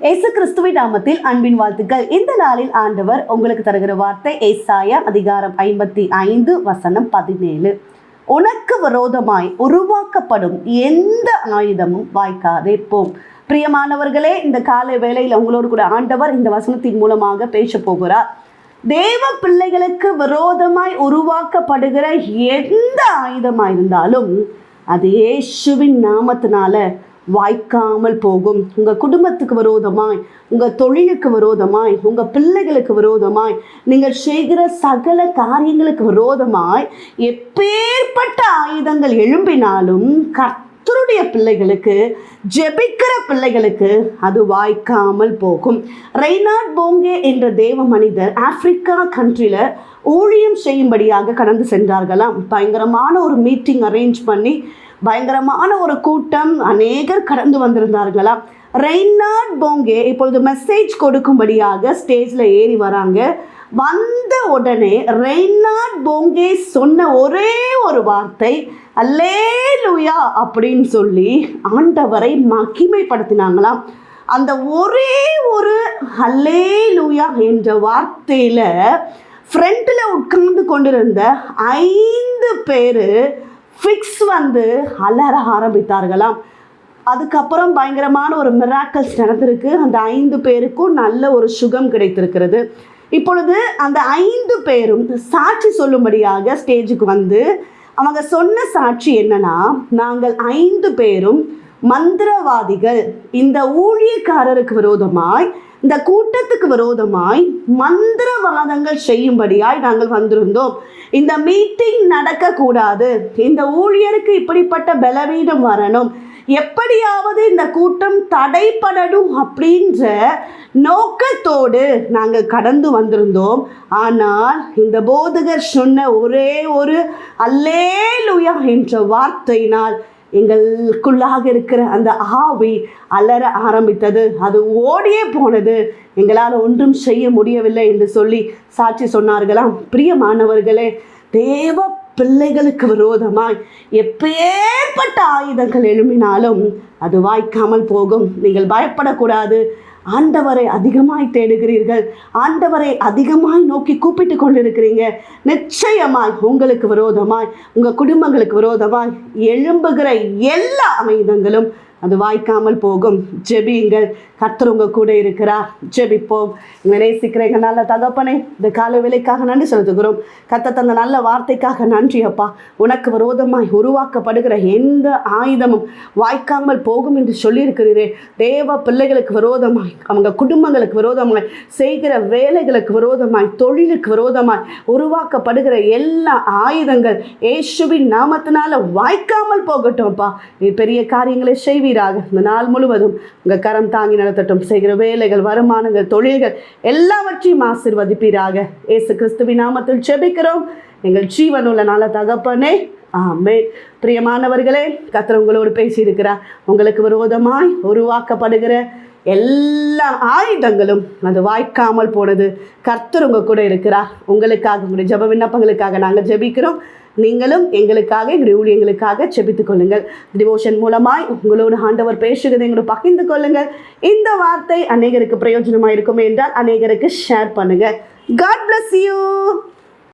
இயேசு கிறிஸ்துவின் நாமத்தில் அன்பின் வாழ்த்துக்கள். இந்த நாளில் ஆண்டவர் உங்களுக்கு தருகிற வார்த்தை ஏசாயா அதிகாரம் ஐம்பத்தி ஐந்து வசனம் பதினேழு. உனக்கு விரோதமாய் உருவாக்கப்படும் எந்த ஆயுதமும் வாய்க்காதே போம் பிரியமானவர்களே இந்த காலை வேளையில் உங்களோடு கூட ஆண்டவர் இந்த வசனத்தின் மூலமாக பேச போகிறார். தேவ பிள்ளைகளுக்கு விரோதமாய் உருவாக்கப்படுகிற எந்த ஆயுதமாக இருந்தாலும் அது இயேசுவின் நாமத்தினால வாய்க்காமல் போகும். உங்கள் குடும்பத்துக்கு விரோதமாய் உங்கள் தொழிலுக்கு விரோதமாய் உங்கள் பிள்ளைகளுக்கு விரோதமாய் நீங்கள் செய்கிற சகல காரியங்களுக்கு விரோதமாய் எப்பேற்பட்ட ஆயுதங்கள் எழும்பினாலும் கர்த்தருடைய பிள்ளைகளுக்கு ஜெபிக்கிற பிள்ளைகளுக்கு அது வாய்க்காமல் போகும். ரெய்னாட் போங்கே என்ற தேவ மனிதர் ஆப்பிரிக்கா கண்ட்ரியில் ஊழியம் செய்யும்படியாக கடந்து சென்றார்களாம். பயங்கரமான ஒரு மீட்டிங் அரேஞ்ச் பண்ணி பயங்கரமான ஒரு கூட்டம் அநேகர் கடந்து வந்திருந்தார்களாம். ரெய்னார்ட் போங்கே இப்பொழுது மெசேஜ் கொடுக்கும்படியாக ஸ்டேஜில் ஏறி வராங்க. வந்த உடனே ரெய்னார்ட் போங்கே சொன்ன ஒரே ஒரு வார்த்தை அல்லே லூயா அப்படின்னு சொல்லி ஆண்டவரை மகிமைப்படுத்தினாங்களாம். அந்த ஒரே ஒரு அல்லே லூயா என்ற வார்த்தையில் ஃப்ரண்ட்டில் உட்கார்ந்து கொண்டிருந்த ஐந்து பேர் ஃபிக்ஸ் வந்து அலற ஆரம்பித்தார்களாம். அதுக்கப்புறம் பயங்கரமான ஒரு மிராக்கல்ஸ் நடந்திருக்கு. அந்த ஐந்து பேருக்கும் நல்ல ஒரு சுகம் கிடைத்திருக்கிறது. இப்பொழுது அந்த ஐந்து பேரும் சாட்சி சொல்லும்படியாக ஸ்டேஜுக்கு வந்து அவங்க சொன்ன சாட்சி என்னன்னா நாங்கள் ஐந்து பேரும் மந்திரவாதிகள். இந்த ஊழியக்காரருக்கு விரோதமாய் இந்த கூட்டத்துக்கு விரோதமாய் மந்திரவாதங்கள் செய்யும்படியாய் நாங்கள் வந்திருந்தோம். இந்த மீட்டிங் நடக்கக்கூடாது. இந்த ஊழியருக்கு இப்படிப்பட்ட பலவீனம் வரணும். எப்படியாவது இந்த கூட்டம் தடைப்படணும் அப்படின்ற நோக்கத்தோடு நாங்கள் கடந்து வந்திருந்தோம். ஆனால் இந்த போதகர் சொன்ன ஒரே ஒரு அல்லேலுயா என்ற வார்த்தையினால் எங்களுக்குள்ளாக இருக்கிற அந்த ஆவி அலற ஆரம்பித்தது. அது ஓடியே போனது. எங்களால் ஒன்றும் செய்ய முடியவில்லை என்று சொல்லி சாட்சி சொன்னார்களாம். பிரியமானவர்களே தேவ பிள்ளைகளுக்கு விரோதமாய் எப்பேற்பட்ட ஆயுதங்கள் எழும்பினாலும் அது வாய்க்காமல் போகும். நீங்கள் பயப்படக்கூடாது. ஆண்டவரை அதிகமாய் தேடுகிறீர்கள். ஆண்டவரை அதிகமாய் நோக்கி கூப்பிட்டு கொண்டிருக்கிறீங்க. நிச்சயமாய் உங்களுக்கு விரோதமாய் உங்கள் குடும்பங்களுக்கு விரோதமாய் எழும்புகிற எல்லா அமைதங்களும் அது வாய்க்காமல் போகும். ஜெபியுங்கள் கர்த்தர் உங்க கூட இருக்கிறா ஜெபிப்போம் எங்களை நேசிக்கிற எங்கள் நல்ல தகப்பனே இந்த கால வேலைக்காக நன்றி செலுத்துகிறோம். கத்த தந்த நல்ல வார்த்தைக்காக நன்றி அப்பா. உனக்கு விரோதமாய் உருவாக்கப்படுகிற எந்த ஆயுதமும் வாய்க்காமல் போகும் என்று சொல்லியிருக்கிறீரே. தேவ பிள்ளைகளுக்கு விரோதமாய் அவங்க குடும்பங்களுக்கு விரோதமாய் செய்கிற வேலைகளுக்கு விரோதமாய் தொழிலுக்கு விரோதமாய் உருவாக்கப்படுகிற எல்லா ஆயுதங்கள் ஏசுவின் நாமத்தினால வாய்க்காமல் போகட்டும்ப்பா நீ பெரிய காரியங்களை செய்வீராக இந்த நாள் முழுவதும் உங்கள் கரம் தாங்கி நடத்தட்டும். செய்கிற வேலைகள் வருமானங்கள் தொழில்கள் எல்லாவற்றையும் ஆசிர்வதிப்பீராக. ஏசு கிறிஸ்துவின் நாமத்தில் செபிக்கிறோம் எங்கள் ஜீவனுள்ள நல்ல தகப்பனே ஆமே பிரியமானவர்களே கத்திர உங்களோடு பேசியிருக்கிறார். உங்களுக்கு விரோதமாய் உருவாக்கப்படுகிற எல்லா ஆயுதங்களும் அது வாய்க்காமல் போனது கர்த்தர் உங்கள் கூட இருக்கிறார். உங்களுக்காக உங்களுடைய ஜெப விண்ணப்பங்களுக்காக நாங்கள் ஜெபிக்கிறோம். நீங்களும் எங்களுக்காக எங்களுடைய ஊழியங்களுக்காக செபித்துக் கொள்ளுங்கள். டிவோஷன் மூலமாய் உங்களோடு ஆண்டவர் பேசுகிறதை எங்களோட பகிர்ந்து கொள்ளுங்கள். இந்த வார்த்தை அநேகருக்கு பிரயோஜனமாக இருக்கும் என்றால் அநேகருக்கு ஷேர் பண்ணுங்க. God bless you